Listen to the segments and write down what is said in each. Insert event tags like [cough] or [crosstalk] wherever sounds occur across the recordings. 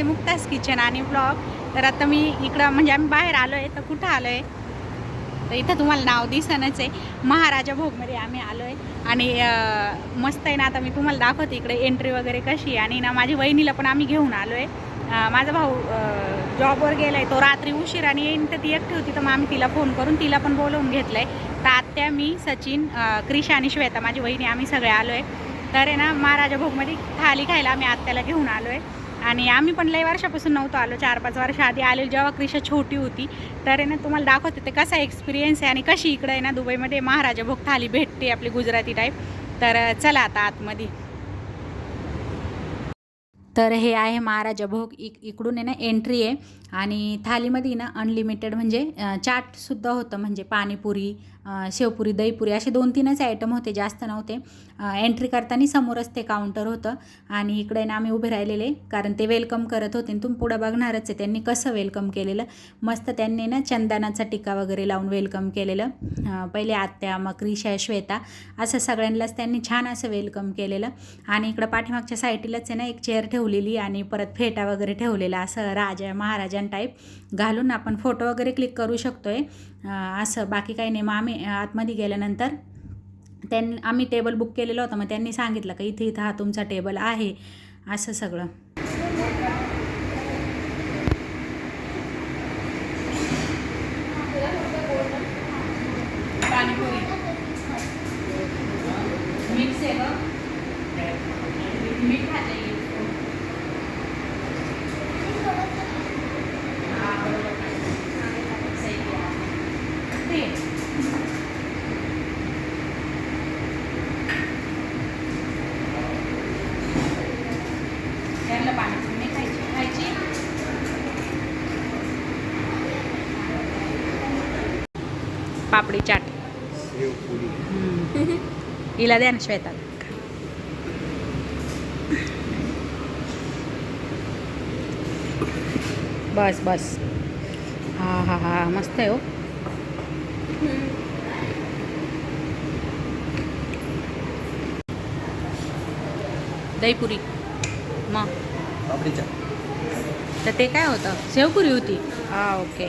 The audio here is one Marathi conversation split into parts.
चॅनलमध्ये मुक्तास किचन आणि ब्लॉग तर आता मी इकडं म्हणजे आम्ही बाहेर आलो आहे तर कुठं आलो आहे तर इथं तुम्हाला नाव दिसनच आहे. महाराजा भोगमध्ये आम्ही आलो आहे आणि मस्त आहे ना आता मी तुम्हाला दाखवते इकडे एंट्री वगैरे कशी आहे. आणि ना माझी वहिनीला पण आम्ही घेऊन आलो आहे माझा भाऊ जॉबवर गेला आहे तो रात्री उशिराने येईन तर ती एकटी होती तर मग आम्ही तिला फोन करून तिला पण बोलवून घेतलं आहे तर आत्या मी सचिन क्रिशा आणि श्वेता माझी वहिनी आम्ही सगळे आलो आहे तर आहे ना महाराजा भोगमध्ये थाली खायला आम्ही आत्याला घेऊन आलो आहे आणि आम्ही पण लई वर्षापासून नव्हतो आलो. चार पाच वर्ष आधी आले जेव्हा क्रिशा छोटी होती. तर आहे ना तुम्हाला दाखवते ते कसा एक्सपिरियन्स आहे आणि कशी इकडं आहे ना दुबईमध्ये महाराजा भोग थाली भेटते आपली गुजराती टाईप तर चला आता आतमध्ये. तर हे आहे महाराजा भोग. इक इकडून आहे ना एंट्री आहे. आणि थालीमध्ये ना अनलिमिटेड म्हणजे चाटसुद्धा होतं. म्हणजे पाणीपुरी शेवपुरी दहीपुरी असे दोन तीनच आयटम होते जास्त नव्हते. एंट्री करताना समोरच ते काउंटर होतं. आणि इकडे ना आम्ही उभे राहिलेले कारण ते वेलकम करत होते. आणि तुम्ही पुढं बघणारच आहे त्यांनी कसं वेलकम केलेलं. मस्त त्यांनी ना चंदनाचा टिका वगैरे लावून वेलकम केलेलं. पहिले आत्या मग रिशा श्वेता असं सगळ्यांनाच त्यांनी छान असं वेलकम केलेलं. आणि इकडं पाठीमागच्या साईडलाच आहे ना एक चेअर ठेवलेली आणि परत फेटा वगैरे ठेवलेला. असं राजा महाराजा टाईप घालून आपण फोटो वगैरे क्लिक करू शकतोय. आहे असं. बाकी काही नाही. मग आम्ही आतमध्ये गेल्यानंतर त्यांनी आम्ही टेबल बुक केलेलं होतं. मग त्यांनी सांगितलं का इथे इथं हा तुमचा टेबल आहे. असं सगळं. मिक्स आहे मीठ घातलेली हा, बरोबर. सही केला. ते. त्यांना पाणीपुरी नाही खायची खायची पापडी चाट हम्म. द्या ना श्वेता बस बस हा हा हा मस्त आहे हो दहीपुरी मग तर ते काय होतं शेवपुरी होती हा ओके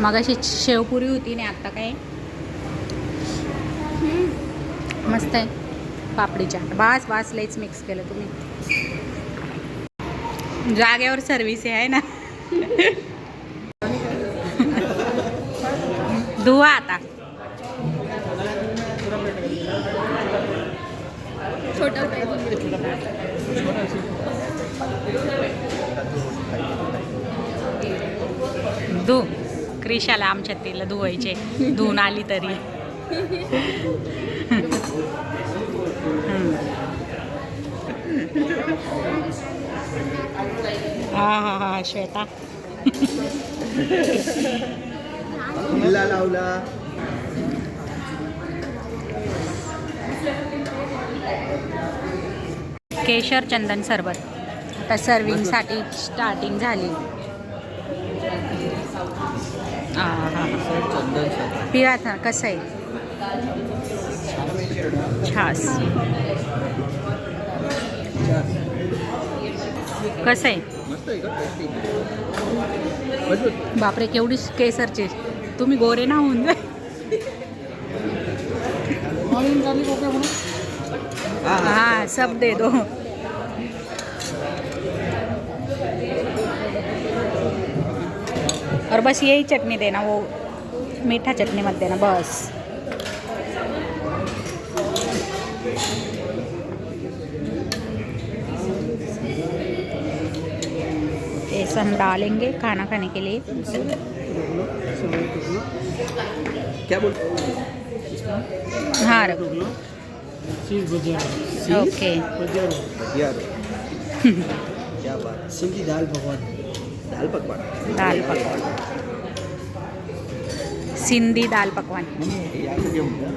मगाशी शेवपुरी होती आणि आता काय? मस्त आहे. पापडी चाट बास बास लईच मिक्स केलं तुम्ही. जागेवर सर्विस आहे ना? धुवा आता. छोटा धु. क्रिशाला आमच्या तिला धुवायचे धुवून आली तरी. हा हा हा श्वेता. लावला. केशर चंदन सरबत. आता सर्विंगसाठी स्टार्टिंग झाली. पिवा था कसं आहे? छास. कसं आहे? बापरे केवढी केसरची. तुम्ही गोरे ना होऊन. जा हाँ सब दे दो. और बस यही चटनी देना वो मीठा चटनी मत देना बस। ऐसा हम डालेंगे खाना खाने के लिए। क्या बोल? हाँ रख ओके। क्या बात सिंधी [laughs] दाल पकवान। दाल पकवान। दाल पकवान। सिंधी दाल पकवान या तो घेऊन जा.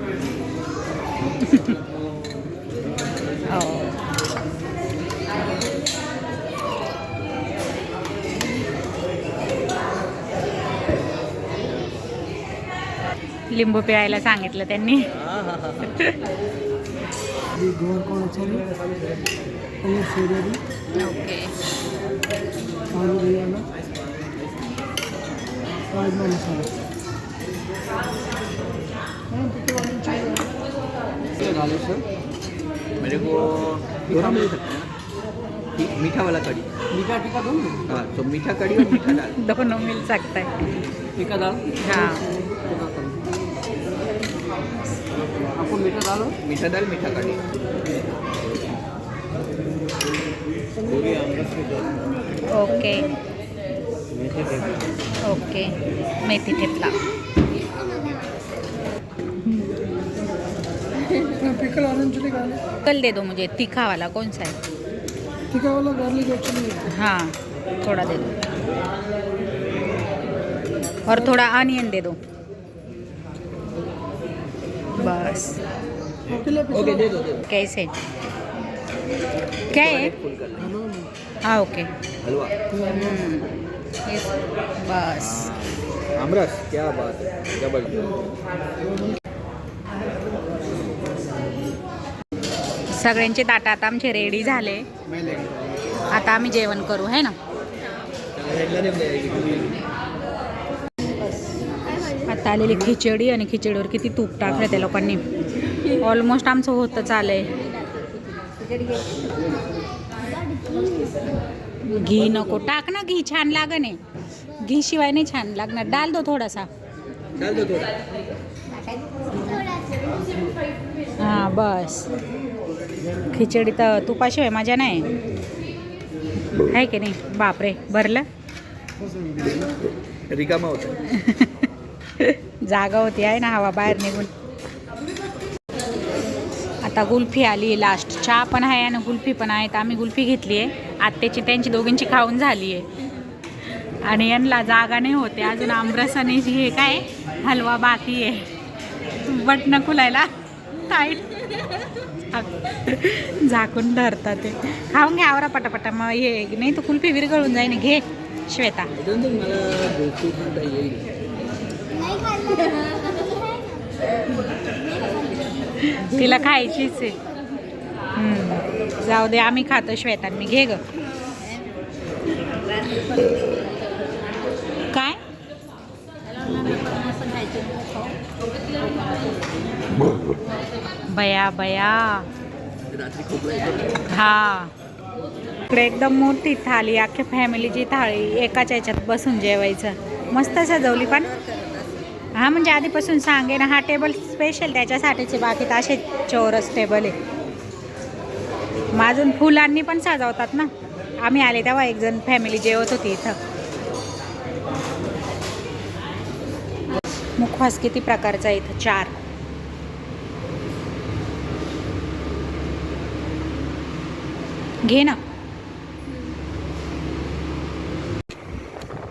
ओ लिंबू पिळायला सांगितलं त्यांनी हा हा डालो सर मेरे को दोनों मिल सकता है ना? मीठा वाला कड़ी मीठा टिक्का दो हाँ तो मीठा कड़ी और मीठा दाल। दोनों मिल सकता है। टिक्का दाल? हाँ। आपको मीठा दाल हो? मीठा दाल मीठा कड़ी ओके। ओके। मेथी thepla. Pickle orange chilli garlic कल दे दो मुझे तीखा वाला कौन सा है? टिक्का वाला गार्लिक और चिली हाँ थोड़ा दे दो। और थोड़ा अनियन दे दो। बस। ओके दे दो कैसे? क्या है? हाँ ओके हलवा। बस। आमरस क्या बात है ज़बरदस्त सगळ्यांचे ताटा आता आमचे रेडी झाले. आता आम्ही जेवण करू है ना? आता आलेली खिचडी आणि खिचडीवर किती तूप टाकलं त्या लोकांनी. ऑलमोस्ट आमचं होतं आलंय घी नको टाक ना घी छान लागन आहे. घी शिवाय नाही छान लागणार. डाल दो थोडासा. हां बस. खिचडी तर तुपाशिवाय मजा नाही. आहे की नाही? बापरे भरलं? रिकामा होता. [laughs] जागा होती आहे ना हवा बाहेर निघून. आता गुल्फी आली लास्ट चहा पण आहे आणि गुल्फी पण आहे तर आम्ही गुल्फी घेतली आहे. आत्याची त्यांची दोघींची खाऊन झाली आहे. आणि यांना जागा नाही होते अजून आमरस आणि हे काय? हलवा बाकी आहे. बटणं खुलायला. टाईट झाकून धरतात ते. खाऊन घ्या आवरा पटापटा. मग हे नाही तर कुल्फी विरघळून जाईन. घे श्वेता. तिला खायचीच आहे. जाऊ दे आम्ही खातो श्वेता. मी घे ग. काय? बया बया. हा. इकडे एकदम मोठी थाळी अख्ख्या फॅमिलीची थाळी एकाच याच्यात बसून जेवायचं. मस्त सजवली पण. हा म्हणजे आधीपासून सांगे ना हा टेबल स्पेशल त्याच्यासाठीचे बाकी तर असे चौरस टेबल आहे. मग अजून फुलांनी पण सजवतात ना. आम्ही आले तेव्हा एक जण फॅमिली जेवत होती इथं. मुखवास किती प्रकारचा इथं? चार. घे ना.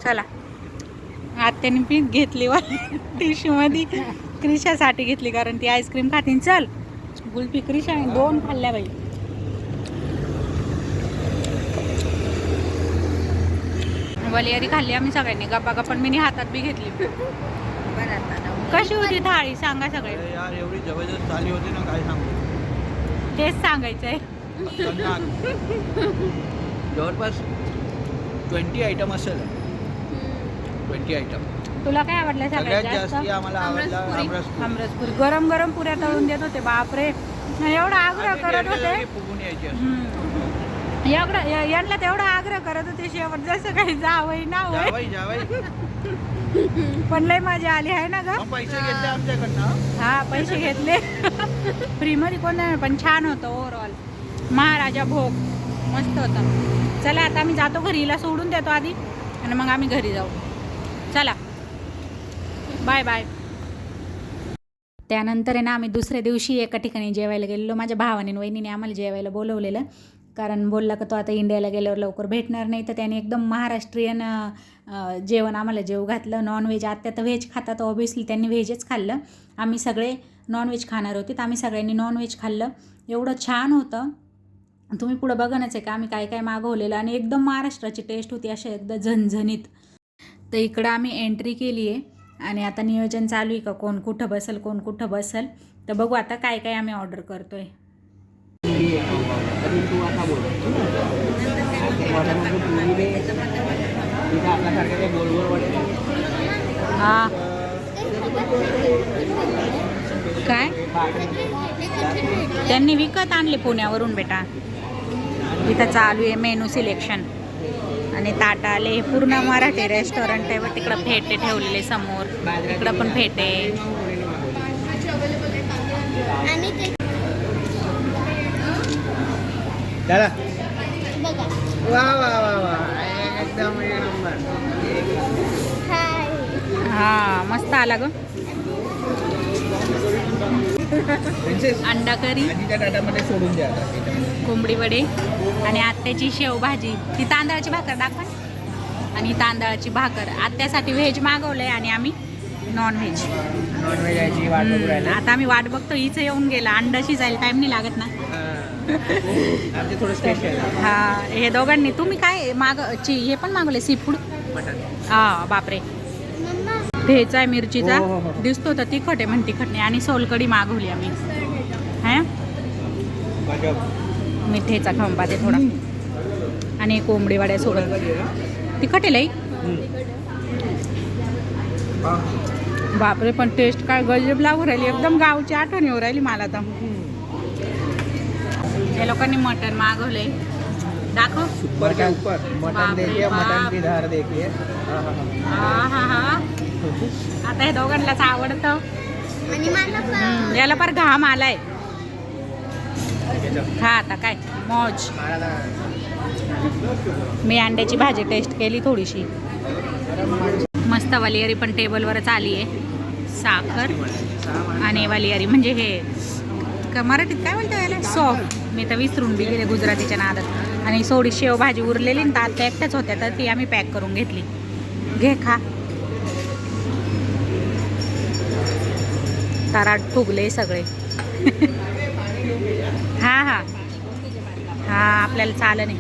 चला. आत्याने पी घेतली वा टिशूमध्ये क्रिशासाठी घेतली कारण ती आईस्क्रीम खातीन चल. गुलपी क्रिशाने दोन खाल्ल्या बाई. वलियारी खाल्ली आम्ही सगळ्यांनी. गप्पा गप्पा मी हातात बी घेतली. कशी होती थाळी? सांगा सगळे. यार एवढी जबरदस्त थाली होती ना काय सांगू? तेच सांगायचंय. जवळपास ट्वेंटी आयटम असेल. ट्वेंटी आयटम तुला काय आवडलं सगळ्यात जास्ती? आम्हाला आवडला आमरसपुरी. गरम गरम पुऱ्या तळून देत होते बापरे. एवढा आग्रह करत ते होते. एवढी यांना तेवढा आग्रह करत होते शेवट. जसं काही जावई ना पण लय मजा आली आहे ना ग? पैसे घेतले आमच्याकडनं. हा पैसे घेतले. [laughs] फ्रीमध्ये कोण पण छान होतं ओव्हरऑल महाराजा भोग. मस्त होता. चला आता आम्ही जातो घरीला सोडून देतो आधी आणि मग आम्ही घरी जाऊ. चला. बाय बाय त्यानंतर आहे ना आम्ही दुसऱ्या दिवशी एका ठिकाणी जेवायला गेलेलो. माझ्या भावाने वहिनीने आम्हाला जेवायला बोलवलेलं. कारण बोलला का तो आता इंडियाला गेल्यावर लवकर भेटणार नाही. तर त्याने एकदम महाराष्ट्रीयन जेवण आम्हाला जेव घातलं. नॉनव्हेज आत्ता तर व्हेज खातात ऑब्विसली त्यांनी व्हेजच खाल्लं. आम्ही सगळे नॉनव्हेज खाणार होते. तर आम्ही सगळ्यांनी नॉनव्हेज खाल्लं. एवढं छान होतं. तुम्ही पुढं बघणच आहे का? आम्ही काय काय मागवलेलं आणि एकदम महाराष्ट्राची टेस्ट होती अशा एकदम झणझणीत. तर इकडं आम्ही एंट्री केली आहे आणि आता नियोजन चालू आहे का? कोण कुठं बसेल कोण कुठं बसेल? तर बघू आता काय काय आम्ही ऑर्डर करतो आहे हा. काय? त्यांनी विकत आणले पुण्यावरून बेटा. इथं चालू आहे मेनू सिलेक्शन. आणि ताटा आले पूर्ण मराठी रेस्टॉरंट आहे व तिकडं फेटे ठेवलेले समोर. तिकडं पण फेटे. वा वा वा एकदम हा मस्त आला ग. अंडा करी. सोडून द्या. कोंबडी वडे आणि आत्याची शेवभाजी ती तांदळाची भाकर दाखवा. आणि तांदळाची भाकर. आत्यासाठी व्हेज मागवलंय आणि आम्ही नॉन व्हेज. आता आम्ही वाट बघतो. हिचं येऊन गेला. अंडा शिजायला टाइम नाही लागत ना. हां. हा दोघांनी. तुम्ही काय माग हे पण मागवले सी फूड हा बापरे. ठेचा आहे मिरचीचा. हो, हो, हो. दिसतो तर तिखट आहे म्हण तिखट नाही. आणि सोलकडी मागवली आम्ही. हा? गजब मी ठेचा खाऊन पाहते थोडा. आणि कोंबडी वाड्या सोडत तिखट आहे लई. बापरे पण टेस्ट काय गजब लागू राहिली. एकदम गावची आठवण येऊ राहिली मला तर. या लोकांनी मटण मागवलंय. दाखव. ऊपर के ऊपर मटन देखिए बाप. मटन की धार देखिए हाँ, हाँ, हाँ. हा. हा हा आता हे दोघांनाच आवडतं. याला फार घाम आलाय. खा आता काय? मौज. मी अंड्याची भाजी टेस्ट केली थोडीशी. मस्त वालियारी पण टेबलवरच आली आहे. साखर आणि वालियारी म्हणजे हे का मराठीत काय म्हणतो याला? सॉफ्ट मी तर विसरून बी गेले गुजरातीच्या नादात. आणि सोडी शेव भाजी उरलेली ना तर एकट्याच होत्या तर ती आम्ही पॅक करून घेतली. घे खा. ताराट फुगले सगळे. [laughs] हा हा. हा आपल्याला चालं नाही.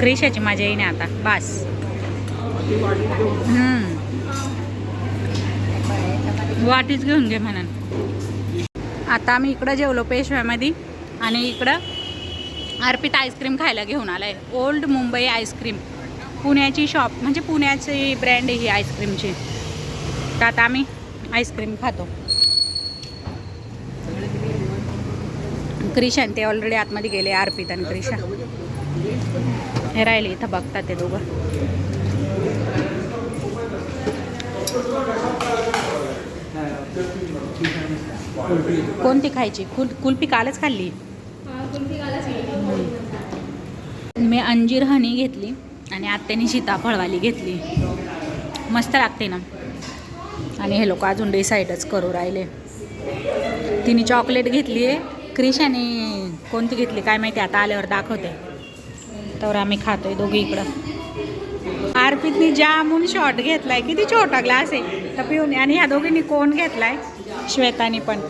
क्रिशाची मजा येईन आता बास. वाटीच घेऊन घे म्हणून. आता आम्ही इकडं जेवलो पेशव्यामध्ये आणि इकडं अर्पित आईस्क्रीम खायला घेऊन आलाय. ओल्ड मुंबई आईस्क्रीम पुण्याची शॉप म्हणजे पुण्याची ब्रँड आहे ही आईस्क्रीमची तर आता आम्ही आईस्क्रीम खातो. क्रिशा आणि ते ऑलरेडी आतमध्ये गेले अर्पित आणि क्रिशा. हे राहिले इथं बघतात ते दोघं. कोणती खायची? कुल कुल्फी कालच खाल्ली. मी अंजीर हनी घेतली. आणि आत्याने सीताफळवाली घेतली. मस्त लागते ना. आणि हे लोक अजून डिसाईडच करू राहिले. तिने चॉकलेट घेतली आहे क्रिशाने कोणती घेतली काय माहिती आता आल्यावर दाखवते. तर आम्ही खातोय दोघी इकडं. आरपीतनी जामून शॉट घेतलाय किती छोटा ग्लास आहे. तर पिऊन आणि ह्या दोघींनी कोण घेतलाय? श्वेतानी पण.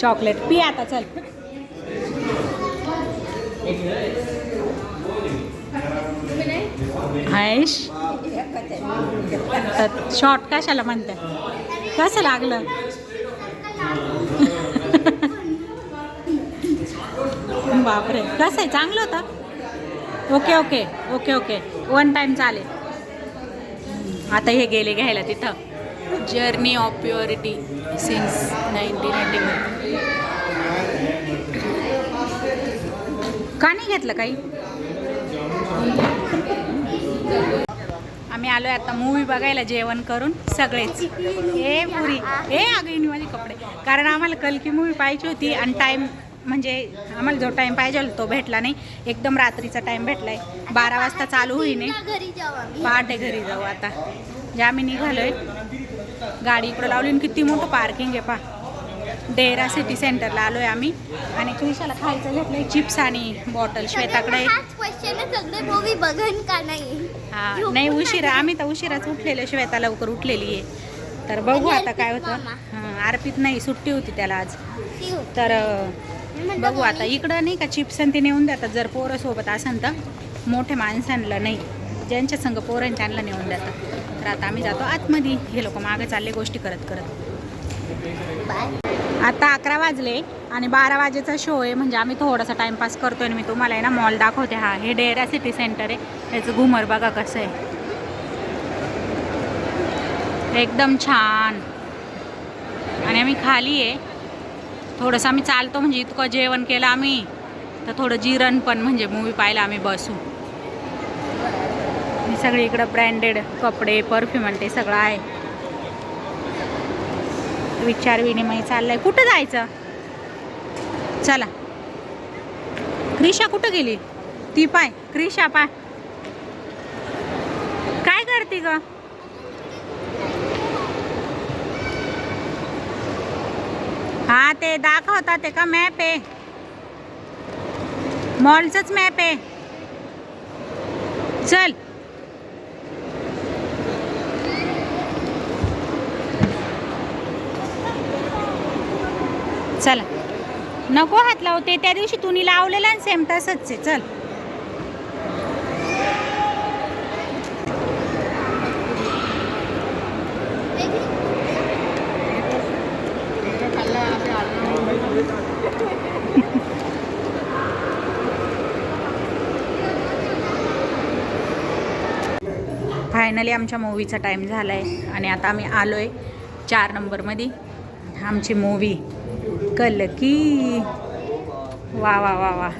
चॉकलेट पी आता चल. आयश तर शॉर्ट कशाला म्हणते? कसं लागलं? [laughs] बापरे कसं आहे? चांगलं होतं? Okay okay okay okay one time चालेल. आता हे गेले घ्यायला तिथं. Journey of purity since nineteen ninety का नाही घेतलं काही? आम्ही आलोय आता मूवी बघायला जेवण करून सगळेच. हे पुरी. हे अगं माझे कपडे. कारण आम्हाला कलकी मूवी पाहिजे होती आणि टाईम म्हणजे आम्हाला जो टाईम पाहिजे तो भेटला नाही. एकदम रात्रीचा टाईम भेटलाय. बारा वाजता चालू होईल पहाटे घरी जाऊ आता. जे आम्ही निघालोय गाडी इकडं लावली आणि किती मोठं पार्किंग आहे पा डेरा सिटी सेंटरला आलोय आम्ही. आणि क्रिशाला खायचं घेतलंय चिप्स आणि बॉटल श्वेताकडे बघन का नाही? हा नाही उशिरा आम्ही तर उशिराच उठलेलो श्वेता लवकर उठलेली आहे. तर बघू आता काय होतं. हां नाही सुट्टी होती त्याला आज. तर बघू आता. इकडं नाही का चिप्स आणि ते नेऊन देतात. जर पोरं सोबत असेल तर मोठ्या माणसांना नाही. ज्यांच्या संघ पोरांच्या त्यांना नेऊन देतात. तर आता आम्ही जातो आतमध्ये. हे लोक मागे चालले गोष्टी करत करत. बाय आता अकरा वाजले. आणि बारा वाजेचा शो आहे म्हणजे आम्ही थोडासा टाइमपास करतो आणि मी तुम्हाला आहे ना मॉल दाखवते. हा हे डेरा सिटी सेंटर आहे. त्याचं घुमर बघा कसं आहे. एकदम छान. आणि आम्ही खाली आहे. थोडंसं आम्ही चालतो म्हणजे इतकं जेवण केलं आम्ही. तर थोडं जिरण पण म्हणजे मूवी पाहायला आम्ही बसू. सगळी इकडं ब्रँडेड कपडे परफ्यूम आणि ते सगळं आहे. विचार विनिमय चाललाय. कुठं जायचं? चला. क्रिशा कुठं गेली? ती पाय क्रिशा पाय. काय करते ग? हा ते दाखवता ते का मॅप आहे? मॉलचंच मॅप आहे. चल. चला. नको हात लावते. त्या दिवशी तुम्ही लावलेला आणि सेम तसंच आहे. चल. फायनली आमच्या मूवीचा टाईम झाला आहे आणि आता आम्ही आलो आहे चार नंबरमध्ये आमची मूवी कल की वा वा वा वा.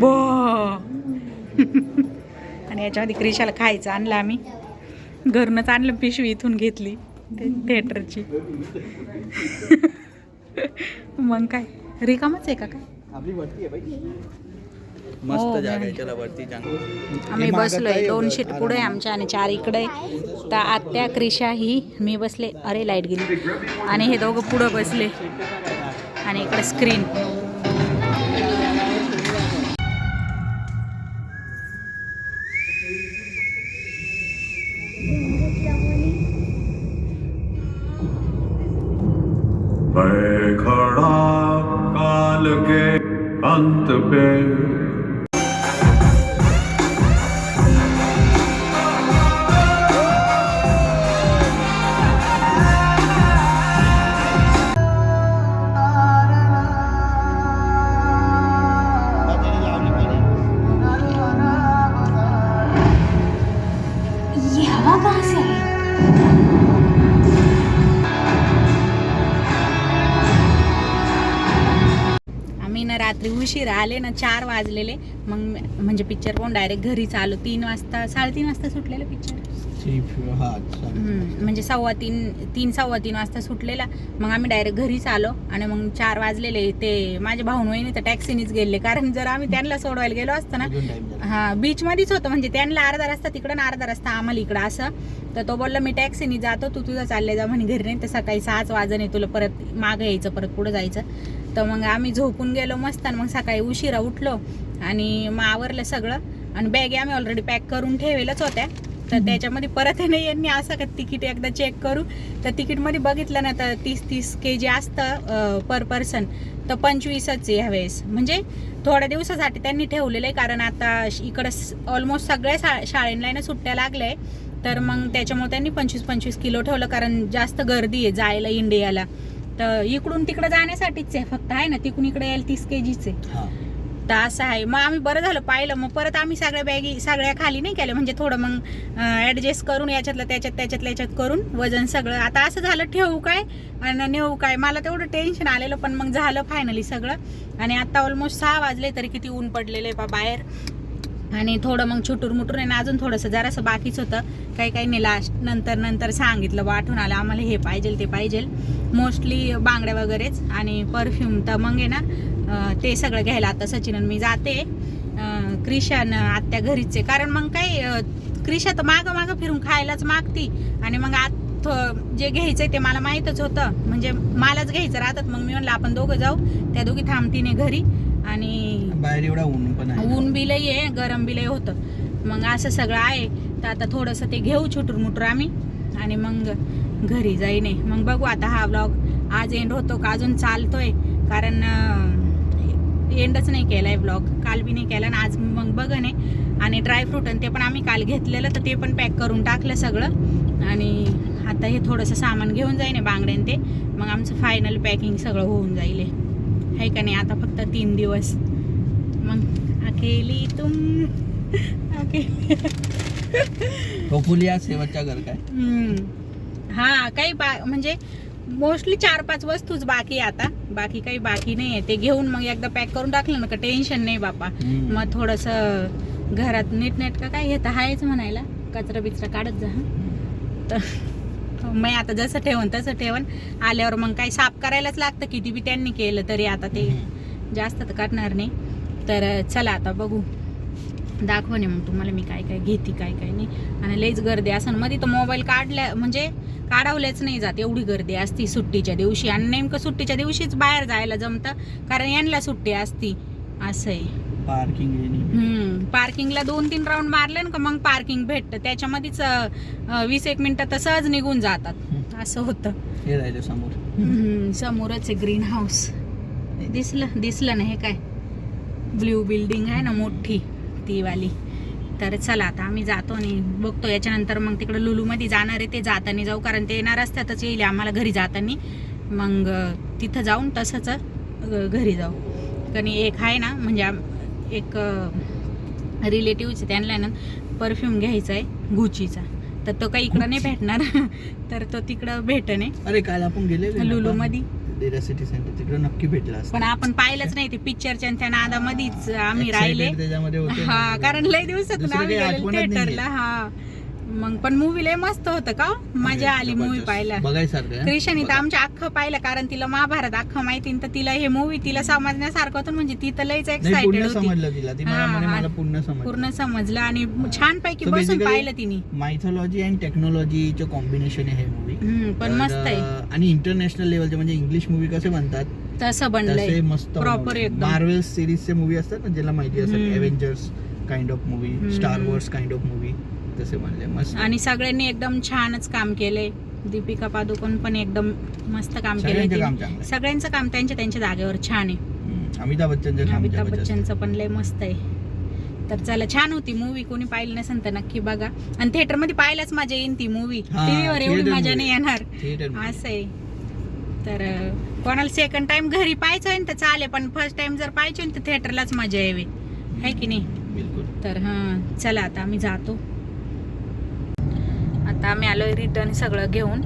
बो. [laughs] आणि याच्यामध्ये क्रिशाला खायचं आणलं आम्ही. घरूनच आणलं पिशवी इथून घेतली. ते थिएटरची [laughs] मग काय? रिकामच आहे का काय आपली वरती आहे बाई हो, मस्त जागा आहे. त्याला वरती चांगलं आम्ही बसलोय दोन शीट पुढे आमच्या आणि चार इकडे तर आत्या क्रिशा ही मी बसले. अरे लाइट गेली. आणि हे दोघं पुढं बसले. आणि इकडे स्क्रीन मैं खड़ा काल के अंत पे उशीर आले ना चार वाजलेले. मग म्हणजे पिक्चर पाहून डायरेक्ट घरीच आलो तीन वाजता साडेतीन वाजता सुटलेलं पिक्चर हा म्हणजे सव्वा तीन तीन सव्वा तीन वाजता सुटलेला. मग आम्ही डायरेक्ट घरीच आलो आणि मग चार वाजलेले. ते माझे भाऊन वहिनी तर टॅक्सीनीच गेले. कारण जर आम्ही त्यांना सोडवायला गेलो असतो ना. हा बीच मध्येच होतं. म्हणजे त्यांना अर्धा रस्ता तिकडं अर्धा रस्ता आम्हाला इकडं असं. तर तो बोलला मी टॅक्सीनी जातो तू तुझं चालले जा म्हणे घरी. नाही तर सकाळी सहाच वाजणे तुला परत मागं यायचं परत पुढं जायचं. तर मग आम्ही झोपून गेलो मस्त आणि मग सकाळी उशिरा उठलो आणि मग आवरलं सगळं. आणि बॅगे आम्ही ऑलरेडी पॅक करून ठेवेलच होत्या. तर त्याच्यामध्ये परत आहे ना यांनी असं का तिकीट एकदा चेक करू. तर तिकीटमध्ये बघितलं ना तर तीस तीस के जी असतं पर पर्सन तर पंचवीसच आहे ह्यावेळेस. म्हणजे थोड्या दिवसासाठी त्यांनी ठेवलेलं आहे कारण आता श- इकडं ऑलमोस्ट सगळ्या शा शाळेंना ना सुट्ट्या लागल्या आहे तर मग त्याच्यामुळे त्यांनी पंचवीस पंचवीस किलो ठेवलं कारण जास्त गर्दी आहे जायला इंडियाला. तर इकडून तिकडं जाण्यासाठीच आहे फक्त आहे ना तिकडून इकडे यायला तीस के जीच आहे तर असं आहे. मग आम्ही बरं झालं पाहिलं. मग परत आम्ही सगळ्या बॅगी सगळ्या खाली नाही केल्या. म्हणजे थोडं मग ॲडजस्ट करून याच्यातलं त्याच्यात त्याच्यातलं याच्यात करून वजन सगळं. आता असं झालं ठेवू काय? आणि नेऊ काय? मला तेवढं टेन्शन आलेलं पण मग झालं फायनली सगळं. आणि आता ऑलमोस्ट सहा वाजले तरी किती ऊन पडलेलं आहे बा बाहेर. आणि थोडं मग छुटूर मुटूर आहे ना अजून थोडंसं जरासं बाकीच होतं. काही काही नाही लास्ट नंतर नंतर सांगितलं बा आठवून आलं आम्हाला हे पाहिजे ते पाहिजे मोस्टली बांगड्या वगैरेच आणि परफ्यूम तर मग आहे ना ते सगळं घ्यायला आता सचिन मी जाते. क्रिशान आत्या घरीच. आहे कारण मग काय क्रिशा तर मागं मागं फिरून खायलाच मागती. आणि मग आत जे घ्यायचंय ते मला माहीतच होतं. म्हणजे मलाच घ्यायचं राहतात. मग मी म्हणलं आपण दोघं जाऊ. त्या दोघी थांबतीने घरी. आणि बाहेर एवढा ऊन पण ऊन बी लई आहे गरम बी लई होतं. मग असं सगळं आहे. तर आता थोडंसं ते घेऊ छुटूर मुटूर आम्ही. आणि मग घरी जाईने. मग बघू आता हा व्लॉग आज एंड होतो का अजून चालतोय. कारण एंडच नाही केलाय ब्लॉग काल बी नाही केला आणि आज मग बघ ने आणि ड्रायफ्रूट आणि ते पण आम्ही काल घेतलेलं तर ते पण पॅक करून टाकलं सगळं. आणि आता हे थोडंसं सामान घेऊन जाईन आहे बांगड्यान ते. मग आमचं फायनल पॅकिंग सगळं होऊन जाईल आहे. का नाही? आता फक्त तीन दिवस. मग अकेली तुम अकेली शेवटच्या घर काय. हा काही बा म्हणजे मोस्टली चार पाच वस्तूच बाकी आहे आता. बाकी काही बाकी नाही आहे. ते घेऊन मग एकदा पॅक करून टाकलं ना का टेन्शन नाही बापा. मग थोडंसं घरात नीटनेटकं काय येतं आहेच म्हणायला. कचरा बिचरा काढत जा हं. तर मी आता जसं ठेवण तसं ठेवण आल्यावर मग काही साफ करायलाच लागतं. किती बी त्यांनी केलं तरी आता ते जास्त तर करणार नाही. तर चला आता बघू. दाखवणे मग तुम्हाला मी काय काय घेते काय काय नाही. आणि लईच गर्दी असं मध्ये तर मोबाईल काढल्या म्हणजे काढवलेच नाही जात एवढी गर्दी असती सुट्टीच्या दिवशी. आणि नेमकं सुट्टीच्या दिवशीच बाहेर जायला जमतं कारण यांना सुट्टी असती. असं आहे. पार्किंग हम्म पार्किंगला दोन तीन राऊंड मारले ना का मग पार्किंग भेटतं. त्याच्यामध्येच वीस एक मिनिटं तर सहज निघून जातात. असं होतं. हे समोर. समोरच आहे ग्रीन हाऊस दिसलं दिसलं ना हे काय? ब्ल्यू बिल्डिंग आहे ना मोठी. ती वाली. तर चला आता आम्ही जातो आणि बघतो याच्यानंतर मग तिकडे लुलूमध्ये जाणार आहे ते जाताना जाऊ कारण ते येणार रस्त्यातच येईल आम्हाला घरी जाताना. मग तिथं जाऊन तसंच घरी जाऊ. कारण एक आहे ना म्हणजे एक रिलेटिव्हचे त्यांना ना परफ्यूम घ्यायचा आहे गुचीचा तर तो काही इकडं नाही भेटणार. [laughs] तर तो तिकडं भेटणे. अरे काल आपण गेले लुलू मध्ये डेरा सिटी सेंटर तिकडे नक्की भेटला असता. पण आपण पाहिलंच नाही ते पिक्चरच्या त्या नादामध्येच आम्ही Excited राहिले त्याच्यामध्ये होते ना. हा कारण लय दिवसातून दुसरं आम्ही काही गेलेलो आठवणच नाहीये. थिएटरला हा मग पण मूवी लय मस्त होतं का? मजा आली मूवी. पाहायला. बघायसारखं आहे. क्रिशाने तर बघा. आमच्या अख्खं पाहिलं कारण तिला महाभारत अख्खं माहिती तर तिला हे मूवी तिला समजण्यासारखं होतं म्हणजे ती तर लयच नाही एक्साइटेड पूर्ण होती. समजलं तिला. ती मला हा, म्हणे हा. मला पूर्ण समजलं. पूर्ण समजलं आणि छान पैकी So बसून basically- पाहिलं तिने. मायथॉलॉजी अँड टेक्नॉलॉजीचं कॉम्बिनेशन आहे हे मूवी हम्म, पण मस्त आहे. आणि इंटरनॅशनल लेवलचे म्हणजे इंग्लिश मूवी कसे बनतात? तसं तसे बनलंय मस्त प्रॉपर एकदम. मार्वेल सिरीजचे मूवी असतात ना ज्याला माहिती असतात हम्म. Avengers kind of movie hmm. Star Wars kind of movie तसे मस्त. आणि सगळ्यांनी एकदम छानच काम केलंय दीपिका पादुकोण पण एकदम मस्त काम सगळ्यांचं चांगलं आहे. सगळ्यांचं काम त्यांच्या त्यांच्या जागेवर छान आहे. हम्म. अमिताभ बच्चनचं काम अमिताभ जबरदस्त. बच्चनचं पण लय मस्त आहे. तर चला छान होती मूवी कोणी पाहिली नसेल तर नक्की बघा. आणि थिएटरमध्ये पाहायलाच मजा येईन ती मूवी हा, टीव्हीवर एवढी theater मजा movie. नाही येणार. Theater movie. असं आहे. तर अं, कोणाला सेकंड टाइम घरी पाहायचं आहे ना तर चालेल पण फर्स्ट टाइम जर पाहायचे ना तर थिएटरलाच मजा यावी. आहे की नाही? बिलकुल. तर हां चला आता आम्ही जातो. आता आम्ही आलोय रिटर्न सगळं घेऊन.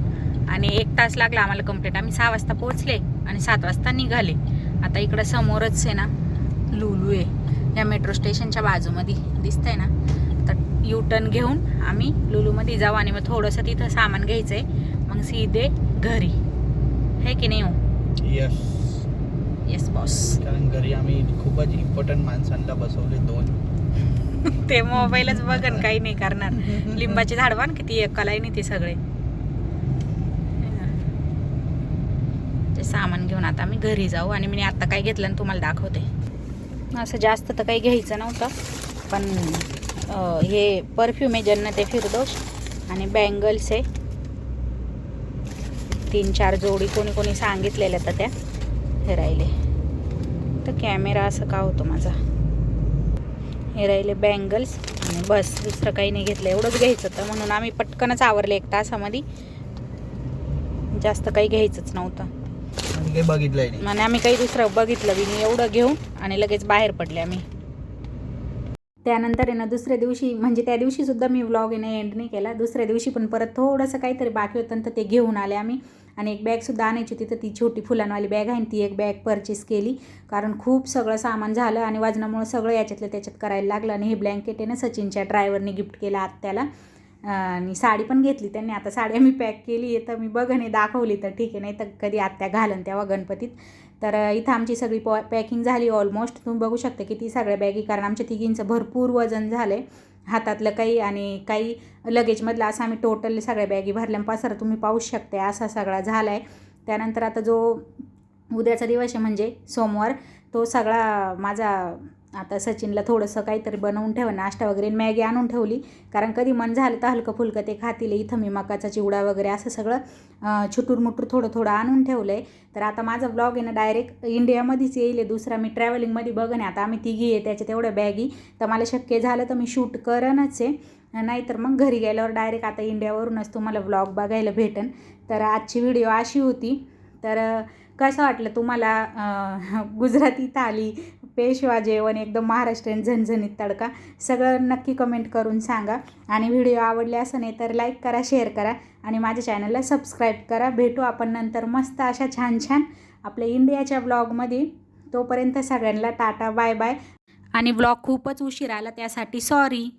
आणि एक तास लागला आम्हाला कंप्लीट आम्ही सहा वाजता पोहोचले आणि सात वाजता निघाले. आता इकडं समोरच आहे ना लुलू आहे. या मेट्रो स्टेशनच्या बाजूमध्ये दिसतंय ना. तर यू टर्न घेऊन आम्ही लुलूमध्ये जाऊ आणि मग थोडंसं तिथं सामान घ्यायचं आहे मग सीधे घरी. है की नाही हो? यस येस बॉस कारण घरी आम्ही खूपच इम्पॉर्टंट माणसांना बसवले दोन. [laughs] ते मोबाईलच बघन काही नाही करणार. लिंबाचे झाडवान ना किती एकालाही नाही ते सगळे. ते सामान घेऊन आता आम्ही घरी जाऊ आणि मी आता काय घेतलं आणि तुम्हाला दाखवते. असं जास्त तर काही घ्यायचं नव्हतं पण हे परफ्यूम आहे जन्नत आहे फिरदोष आणि बँगल्स आहे. तीन चार जोडी कोणी कोणी सांगितलेल्या तर त्या हे राहिले तर कॅमेरा असं का होतो माझा? हे राहिले बँगल्स. आणि बस दुसरं काही नाही घेतलं. एवढंच घ्यायचं होतं. म्हणून आम्ही पटकनच आवरले एक तासामध्ये. जास्त काही घ्यायचंच नव्हतं. नाही. आणि आम्ही काही दुसरं बघितलं बी नाही. एवढं घेऊन आणि लगेच बाहेर पडले आम्ही. त्यानंतर आहे ना दुसऱ्या दिवशी म्हणजे त्या दिवशी सुद्धा मी व्लॉग येणं एंड नाही केला. दुसऱ्या दिवशी पण परत थोडंसं काहीतरी बाकी होतं तर ते घेऊन आले आम्ही. आणि एक बॅगसुद्धा आणायची होती तर ती छोटी फुलांवाली बॅग आहे आणि ती एक बॅग परचेस केली. कारण खूप सगळं सामान झालं आणि वजनामुळं सगळं याच्यातलं त्याच्यात करायला लागलं. आणि हे ब्लँकेट आहे ना सचिनच्या ड्रायव्हरने गिफ्ट केलं आत्याला. आणि साडी पण घेतली त्यांनी. आता साडी आम्ही पॅक केली आहे तर मी बघणे दाखवली तर ठीक आहे. नाही तर कधी आत्या घालन तेव्हा गणपतीत. तर इथं आमची सगळी पॉ पॅकिंग झाली ऑलमोस्ट तुम्ही बघू शकता की ती सगळ्या बॅगी कारण आमच्या तिघींचं भरपूर वजन झालं आहे हातातलं काही आणि काही लगेजमधलं असं आम्ही टोटल सगळ्या बॅगी भरल्यापासून तुम्ही पाहूच शकते असा सगळा झाला आहे त्यानंतर आता जो उद्याचा दिवस आहे म्हणजे सोमवार तो सगळा माझा आता सचिनला थोडंसं काहीतरी बनवून ठेवा नाश्ता वगैरे मॅगी आणून ठेवली. कारण कधी मन झालं तर हलकं फुलकं ते खातील इथं मी मकाचा चिवडा वगैरे असं सगळं छुटूर मुटूर थोडं थोडं आणून ठेवलं आहे तर आता माझा ब्लॉग आहे ना डायरेक्ट इंडियामध्येच येईल आहे. दुसरा मी ट्रॅव्हलिंगमध्ये बघन आहे. आता आम्ही तिघी आहे त्याच्या तेवढ्या बॅगी तर मला शक्य झालं तर मी शूट करनच आहे. नाहीतर मग घरी गेल्यावर डायरेक्ट आता इंडियावरूनच तुम्हाला ब्लॉग बघायला भेटन. तर आजची व्हिडिओ अशी होती. तर कसं वाटलं तुम्हाला गुजरातीत गुजराती पेशवा जेवण एकदम महाराष्ट्रीयन झणझणीत तडका सगळं नक्की कमेंट करून सांगा. आणि व्हिडिओ आवडले असं नाही तर लाईक करा शेअर करा आणि माझ्या चॅनलला सबस्क्राईब करा. भेटू आपण नंतर मस्त अशा छान छान आपल्या इंडियाच्या ब्लॉगमध्ये तोपर्यंत सगळ्यांना टाटा बाय बाय आणि ब्लॉग खूपच उशीर आला त्यासाठी सॉरी